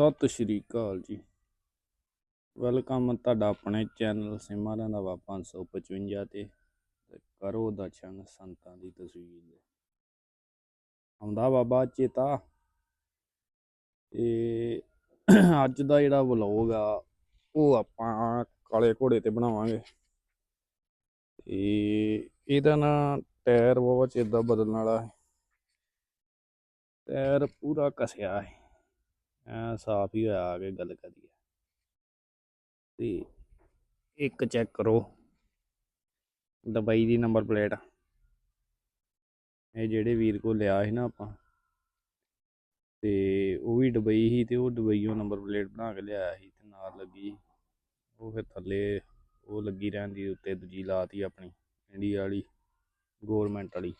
ਸਤਿ ਸ਼੍ਰੀ ਅਕਾਲ ਜੀ। ਵੈਲਕਮ ਤੁਹਾਡਾ ਆਪਣੇ ਚੈਨਲ ਸਿਮਾਰਾਂ ਦਾ ਵਾ 555 ਤੇ ਤੇ ਕਰੋ ਦਰਸ਼ਨ ਸੰਤਾਂ ਦੀ ਤਸਵੀਰ। ਆਉਂਦਾ ਬਾਬਾ ਚੇਤਾ ਤੇ। ਅੱਜ ਦਾ ਜਿਹੜਾ ਵਲੌਗ ਆ, ਉਹ ਆਪਾਂ ਕਾਲੇ ਘੋੜੇ ਤੇ ਬਣਾਵਾਂਗੇ। ਤੇ ਇਹਦਾ ਨਾ ਟਾਇਰ ਬਹੁਤ ਚੇਦਾ ਬਦਲਣ ਵਾਲਾ ਹੈ। ਟਾਇਰ ਪੂਰਾ ਕਸਿਆ ਹੈ। ਐ ਸਾਫ਼ ਹੀ ਹੋਇਆ ਆ ਕੇ ਗੱਲ ਕਰੀਏ। ਤੇ ਇੱਕ ਚੈੱਕ ਕਰੋ। ਦੁਬਈ ਦੀ ਨੰਬਰ ਪਲੇਟ। ਇਹ ਜਿਹੜੇ ਵੀਰ ਕੋ ਲਿਆ ਸੀ ਨਾ ਆਪਾਂ। ਤੇ ਉਹ ਵੀ ਦੁਬਈ ਸੀ ਤੇ ਉਹ ਦੁਬਈੋਂ ਨੰਬਰ ਪਲੇਟ ਬਣਾ ਕੇ ਲਿਆਇਆ ਸੀ ਤੇ ਨਾਲ ਲੱਗੀ। ਉਹ ਫਿਰ ਥੱਲੇ ਉਹ ਲੱਗੀ ਰਹਿੰਦੀ ਉੱਤੇ ਦੂਜੀ ਲਾਤੀ ਆਪਣੀ, ਇੰਡੀਆ ਵਾਲੀ ਗਵਰਨਮੈਂਟ ਵਾਲੀ।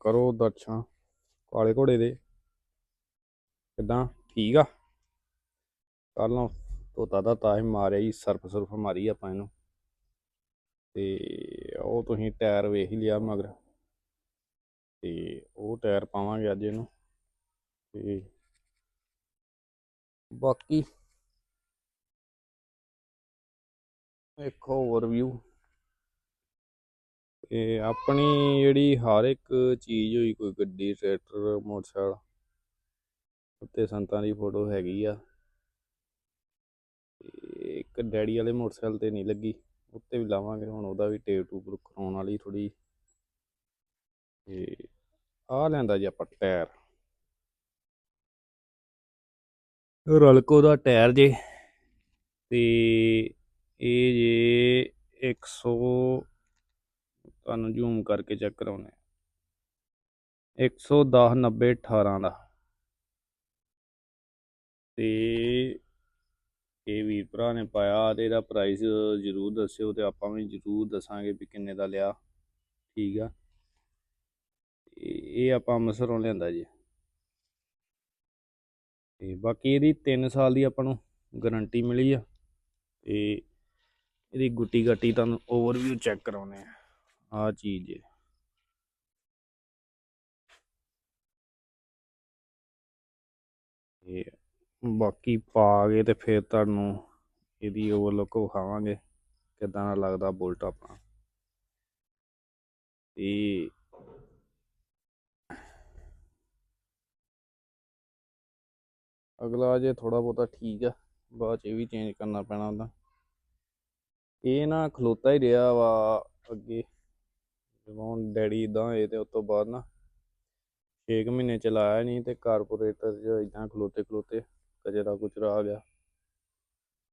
ਕਰੋ ਦਰਸ਼ਨ। ਕਾਲੇ ਘੋੜੇ ਦੇ। ਕਿੱਦਾਂ? ਠੀਕ ਆ। ਕੱਲ ਤੋਤਾ ਦਾ ਤਾਂ ਹੀ ਮਾਰਿਆ ਜੀ ਸਰਫ ਸੁਰਫ ਮਾਰੀ ਆਪਾਂ ਇਹਨੂੰ। ਤੇ ਉਹ ਤੁਸੀਂ ਟਾਇਰ ਵੇਖ ਹੀ ਲਿਆ ਮਗਰ। ਤੇ ਉਹ ਟਾਇਰ ਪਾਵਾਂਗੇ ਅੱਜ ਇਹਨੂੰ। ਤੇ ਬਾਕੀ ਇੱਕ ਓਵਰਵਿਊ ਇਹ ਆਪਣੀ ਜਿਹੜੀ ਹਰ ਇੱਕ ਚੀਜ਼ ਹੋਈ, ਕੋਈ ਗੱਡੀ, ਟਰੈਕਟਰ, ਮੋਟਰਸਾਈਕਲ, ਉੱਤੇ ਸੰਤਾਂ ਦੀ ਫੋਟੋ ਹੈਗੀ ਆ। ਤੇ ਇੱਕ ਡੈਡੀ ਵਾਲੇ ਮੋਟਰਸਾਈਕਲ ਤੇ ਨਹੀਂ ਲੱਗੀ, ਉੱਤੇ ਵੀ ਲਾਵਾਂਗੇ, ਹੁਣ ਉਹਦਾ ਵੀ ਟੇਪ ਟੂਪ ਕਰਾਉਣ ਵਾਲੀ ਥੋੜੀ ਤੇ ਆ ਲੈਂਦਾ ਜੀ ਆਪਾਂ ਟਾਇਰ। ਰਲਕੋ ਦਾ ਟਾਇਰ ਜੇ। ਤੇ ਇਹ ਜੇ 100 ਤੁਹਾਨੂੰ ਜ਼ੂਮ ਕਰਕੇ ਚੈੱਕ ਕਰਾਉਨੇ 110 90 18 ਦਾ। ਤੇ ਇਹ ਵੀਰ ਭਰਾ ਨੇ ਪਾਇਆ, ਤੇ ਇਹਦਾ ਪ੍ਰਾਈਸ ਜ਼ਰੂਰ ਦੱਸਿਓ ਤੇ ਆਪਾਂ ਵੀ ਜ਼ਰੂਰ ਦੱਸਾਂਗੇ ਵੀ ਕਿੰਨੇ ਦਾ ਲਿਆ। ਠੀਕ ਆ। ਤੇ ਇਹ ਆਪਾਂ ਅੰਮ੍ਰਿਤਸਰੋਂ ਲਿਆਂਦਾ ਜੀ। ਤੇ ਬਾਕੀ ਇਹਦੀ 3 ਸਾਲ ਦੀ ਆਪਾਂ ਨੂੰ ਗਾਰੰਟੀ ਮਿਲੀ ਆ। ਤੇ ਇਹਦੀ ਗੁੱਟੀ ਗੱਟੀ ਤੁਹਾਨੂੰ ਓਵਰਵਿਊ ਚੈੱਕ ਕਰਾਉਨੇ ਆ ਆ ਚੀਜ਼ ਹੈ ਤੇ ਬਾਕੀ ਪਾ ਕੇ ਤੇ ਫਿਰ ਤੁਹਾਨੂੰ ਇਹਦੀ ਓਵਰਲੁੱਕ ਵਿਖਾਵਾਂਗੇ, ਕਿਦਾਂ ਦਾ ਲੱਗਦਾ ਬੁਲਟ ਆਪਣਾ। ਤੇ ਅਗਲਾ ਜੇ ਥੋੜਾ ਬਹੁਤਾ ਠੀਕ ਆ, ਬਾਅਦ ਚ ਇਹ ਵੀ ਚੇਂਜ ਕਰਨਾ ਪੈਣਾ ਹੁੰਦਾ ਇਹ ਨਾ ਖਲੋਤਾ ਹੀ ਰਿਹਾ ਵਾ ਅੱਗੇ। ਜਦੋਂ ਹੁਣ ਡੈਡੀ ਇਦਾਂ ਹੋਏ ਤੇ ਉਸ ਤੋਂ ਬਾਅਦ ਨਾ 6 ਮਹੀਨੇ ਚਲਾਇਆ ਨਹੀਂ ਤੇ ਕਾਰਪੋਰੇਟਰ 'ਚ ਇਦਾਂ ਖਲੋਤੇ ਖਲੋਤੇ ਕਚਰਾ ਕੁਚਰਾ ਆ ਗਿਆ।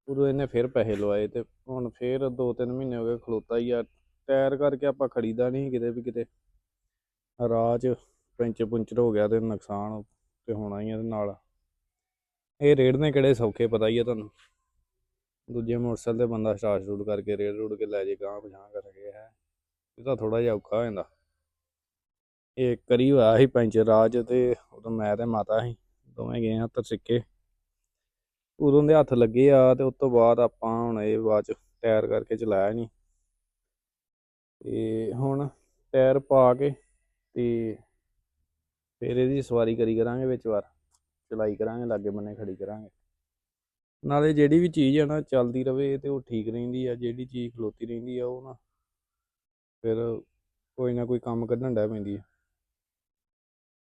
ਉਦੋਂ ਇਹਨੇ ਫਿਰ ਪੈਸੇ ਲਵਾਏ ਤੇ ਹੁਣ ਫਿਰ 2-3 ਮਹੀਨੇ ਹੋ ਗਏ ਖਲੋਤਾ ਹੀ ਆ। ਟਾਇਰ ਕਰਕੇ ਆਪਾਂ ਖੜੀਦਾ ਨਹੀਂ ਕਿਤੇ ਵੀ ਕਿਤੇ। ਰਾਹ 'ਚ ਪੈਂਚਰ ਪੁੰਚਰ ਹੋ ਗਿਆ ਤੇ ਨੁਕਸਾਨ ਤੇ ਹੋਣਾ ਹੀ ਆ ਇਹਦੇ ਨਾਲ। ਇਹ ਰੇੜ ਨੇ ਕਿਹੜੇ ਸੌਖੇ ਪਤਾ ਹੀ ਆ ਤੁਹਾਨੂੰ। ਦੂਜੇ ਮੋਟਰਸਾਈਕਲ ਤੇ ਬੰਦਾ ਸਟਾਰਟ ਸ਼ੂਟ ਕਰਕੇ ਰੇੜ ਰੂੜ ਕੇ ਲੈ ਜੇ ਗਾਂ ਪਛਾਂ ਕਰਕੇ ਹੈ। ਇਹ ਤਾਂ ਥੋੜਾ ਜਿਹਾ ਔਖਾ ਹੋ ਜਾਂਦਾ। ਇਹ ਕਰੀ ਹੋਇਆ ਸੀ ਪੈਂਚਰ ਰਾਜ ਤੇ ਉਦੋਂ ਮੈਂ ਤੇ ਮਾਤਾ ਸੀ, ਦੋਵੇਂ ਗਏ ਆ ਤਰਸਿੱਕੇ ਉਦੋਂ ਦੇ ਹੱਥ ਲੱਗੇ ਆ ਤੇ ਉਸ ਤੋਂ ਬਾਅਦ ਆਪਾਂ ਹੁਣ ਇਹ ਬਾਅਦ ਚ ਟਾਇਰ ਕਰਕੇ ਚਲਾਇਆ ਨਹੀਂ ਤੇ ਹੁਣ ਟਾਇਰ ਪਾ ਕੇ ਤੇ ਫਿਰ ਇਹਦੀ ਸਵਾਰੀ ਕਰੀ ਕਰਾਂਗੇ ਵਿੱਚ ਵਾਰ। ਚਲਾਈ ਕਰਾਂਗੇ, ਲਾਗੇ ਬੰਨੇ ਖੜੀ ਕਰਾਂਗੇ। ਨਾਲੇ ਜਿਹੜੀ ਵੀ ਚੀਜ਼ ਹੈ ਨਾ, ਚੱਲਦੀ ਰਵੇ ਤੇ ਉਹ ਠੀਕ ਰਹਿੰਦੀ ਆ, ਜਿਹੜੀ ਚੀਜ਼ ਖਲੋਤੀ ਰਹਿੰਦੀ ਆ ਉਹ ਨਾ ਫਿਰ ਕੋਈ ਨਾ ਕੋਈ ਕੰਮ ਕੱਢਣ ਡੈ ਪੈਂਦੀ ਹੈ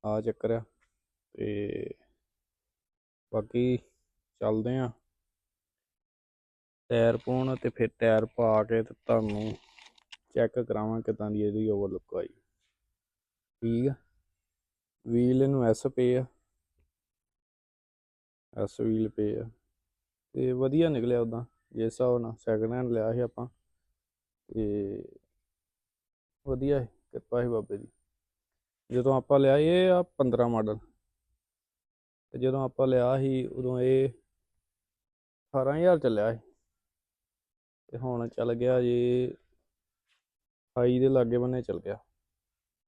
ਆ ਚੱਕਰ ਆ। ਤੇ ਬਾਕੀ ਚੱਲਦੇ ਆ। ਟਾਇਰ ਪਾਉਣ ਤੇ ਫਿਰ ਟਾਇਰ ਪਾ ਕੇ ਤੇ ਤੁਹਾਨੂੰ ਚੈੱਕ ਕਰਾਵਾਂ ਕਿਦਾਂ ਦੀ ਇਹਦੀ ਓਵਰਲੁੱਕ ਆਈ। ਠੀਕ ਆ। ਵੀਲ ਇਹਨੂੰ ਐਸ ਪੇ ਆ। ਐਸ ਵੀਲ ਪਏ ਆ। ਤੇ ਵਧੀਆ ਨਿਕਲਿਆ ਉਦਾਂ ਜਿਸ ਹਿਸਾਬ ਨਾਲ ਸੈਕਿੰਡ ਹੈਂਡ ਲਿਆ ਸੀ ਆਪਾਂ। ਤੇ ਵਧੀਆ ਹੈ ਕਿਰਪਾ ਹੈ ਬਾਬੇ ਦੀ। ਜਦੋਂ ਆਪਾਂ ਲਿਆ ਇਹ ਆ 15 ਮਾਡਲ। ਤੇ ਜਦੋਂ ਆਪਾਂ ਲਿਆ ਸੀ, ਉਦੋਂ ਇਹ 18000 ਚੱਲਿਆ ਸੀ। ਤੇ ਹੁਣ ਚੱਲ ਗਿਆ ਜੀ 28 ਦੇ ਲਾਗੇ ਬੰਨੇ ਚੱਲ ਗਿਆ।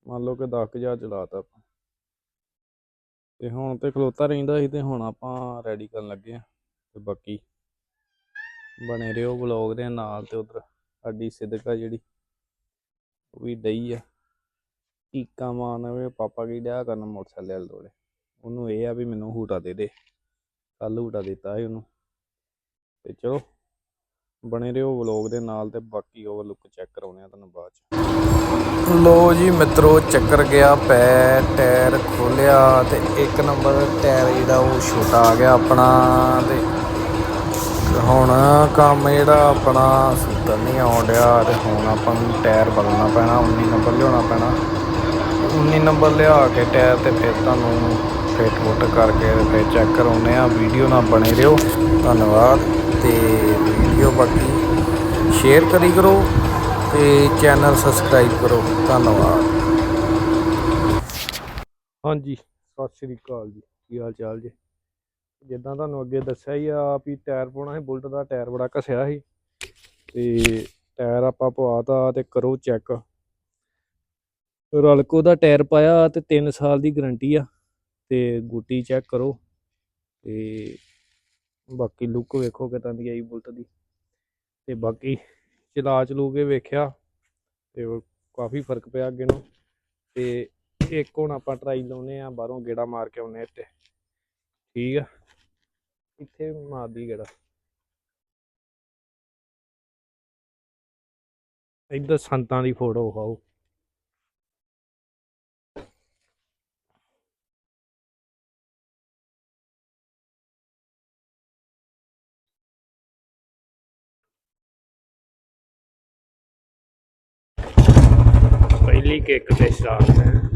ਮੰਨ ਲਓ ਕਿ 10000 ਚਲਾਤਾ ਆਪਾਂ। ਤੇ ਹੁਣ ਤੇ ਖਲੋਤਾ ਰਹਿੰਦਾ ਸੀ, ਤੇ ਹੁਣ ਆਪਾਂ ਰੈਡੀ ਕਰਨ ਲੱਗੇ ਆ। ਤੇ ਬਾਕੀ ਬਣੇ ਰਹੋ ਵਲੌਗ ਦੇ ਨਾਲ ਤੇ ਉਧਰ, ਸਾਡੀ ਸਿੱਧਕਾ ਜਿਹੜੀ। ਉਹ ਵੀ ਡਈ ਆ। ਟੀਕਾ ਮਾਰਨ ਵੇ ਪਾਪਾ ਕੀ ਡਿਆ ਕਰਨ ਮੋਟਰਸਾਈਕਲ ਵਾਲੇ ਦੋੜੇ ਉਹਨੂੰ ਇਹ ਆ ਵੀ ਮੈਨੂੰ ਹੂਟਾ ਦੇ ਦੇ। ਕੱਲ ਹੂਟਾ ਦਿੱਤਾ ਸੀ ਉਹਨੂੰ। ਤੇ ਚਲੋ, ਬਣੇ ਰਹੋ ਵਲੌਗ ਦੇ ਨਾਲ ਤੇ ਬਾਕੀ ਓਵਰ ਲੁੱਕ ਚੈੱਕ ਕਰਾਉਣੇ ਆ ਤੁਹਾਨੂੰ ਬਾਅਦ ਚ। ਲੋ ਜੀ ਮਿੱਤਰੋ, ਚੱਕਰ ਗਿਆ ਪੈ ਟਾਇਰ ਖੋਲਿਆ ਤੇ ਇੱਕ ਨੰਬਰ ਟਾਇਰ ਜਿਹੜਾ ਉਹ ਛੋਟਾ ਆ ਗਿਆ ਆਪਣਾ ਤੇ ਹੁਣ ਕੰਮ ਜਿਹੜਾ ਆਪਣਾ ਸੁਧਰ ਨਹੀਂ ਆਉਣ ਡਿਆ ਤੇ ਹੁਣ ਆਪਾਂ ਨੂੰ ਟਾਇਰ ਬਦਲਣਾ ਪੈਣਾ 19 ਨੰਬਰ ਲਿਆਉਣਾ ਪੈਣਾ। 19 ਨੰਬਰ ਲਿਆ ਕੇ ਟਾਇਰ ਤੇ ਫਿਰ ਤੁਹਾਨੂੰ ਫਿੱਟ ਫੁੱਟ ਕਰਕੇ ਤੇ ਫਿਰ ਚੈੱਕ ਕਰਾਉਨੇ ਆ ਵੀਡੀਓ ਨਾਲ ਬਣੇ ਰਹੋ। ਧੰਨਵਾਦ ਤੇ ਵੀਡੀਓ ਬਾਕੀ ਸ਼ੇਅਰ ਕਰੀ ਕਰੋ ਤੇ ਚੈਨਲ ਸਬਸਕ੍ਰਾਈਬ ਕਰੋ। ਧੰਨਵਾਦ। ਹਾਂਜੀ, ਸਤਿ ਸ਼੍ਰੀ ਅਕਾਲ ਜੀ। ਕੀ ਹਾਲ ਚਾਲ ਜੀ? ਜਿੱਦਾਂ ਤੁਹਾਨੂੰ ਅੱਗੇ ਦੱਸਿਆ ਹੀ ਆ ਵੀ ਟਾਇਰ ਪਾਉਣਾ ਸੀ, ਬੁਲਟ ਦਾ ਟਾਇਰ ਬੜਾ ਘਸਿਆ ਸੀ। ਤੇ ਟਾਇਰ ਆਪਾਂ ਪਵਾਤਾ ਤੇ ਕਰੋ ਚੈੱਕ ਰਲਕੋ ਦਾ ਟਾਇਰ ਪਾਇਆ ਤੇ 3 ਸਾਲ ਦੀ ਗਾਰੰਟੀ ਆ, ਤੇ ਗੁੱਟੀ ਚੈੱਕ ਕਰੋ। ਤੇ ਬਾਕੀ ਲੁੱਕ ਵੇਖੋ ਕਿਦਾਂ ਦੀ ਆਈ ਬੁਲਟ ਦੀ। ਤੇ ਬਾਕੀ ਚਲਾ ਚਲੂ ਕੇ ਵੇਖਿਆ, ਤੇ ਕਾਫੀ ਫ਼ਰਕ ਪਿਆ ਅੱਗੇ ਨੂੰ। ਤੇ ਇੱਕ ਹੁਣ ਆਪਾਂ ਟਰਾਈ ਲਾਉਨੇ ਆ, ਬਾਹਰੋਂ ਗੇੜਾ ਮਾਰ ਕੇ ਆਉਨੇ ਇੱਥੇ। ਠੀਕ ਆ। ਇੱਥੇ ਮਾਰਦੀ ਗੇੜਾ। ਇੱਧਰ ਸੰਤਾਂ ਦੀ ਫੋਟੋ ਖਾਓ ਪਹਿਲੀ ਕਿੱਕ ਤੇ ਸਟਾਰਟ ਹੈ।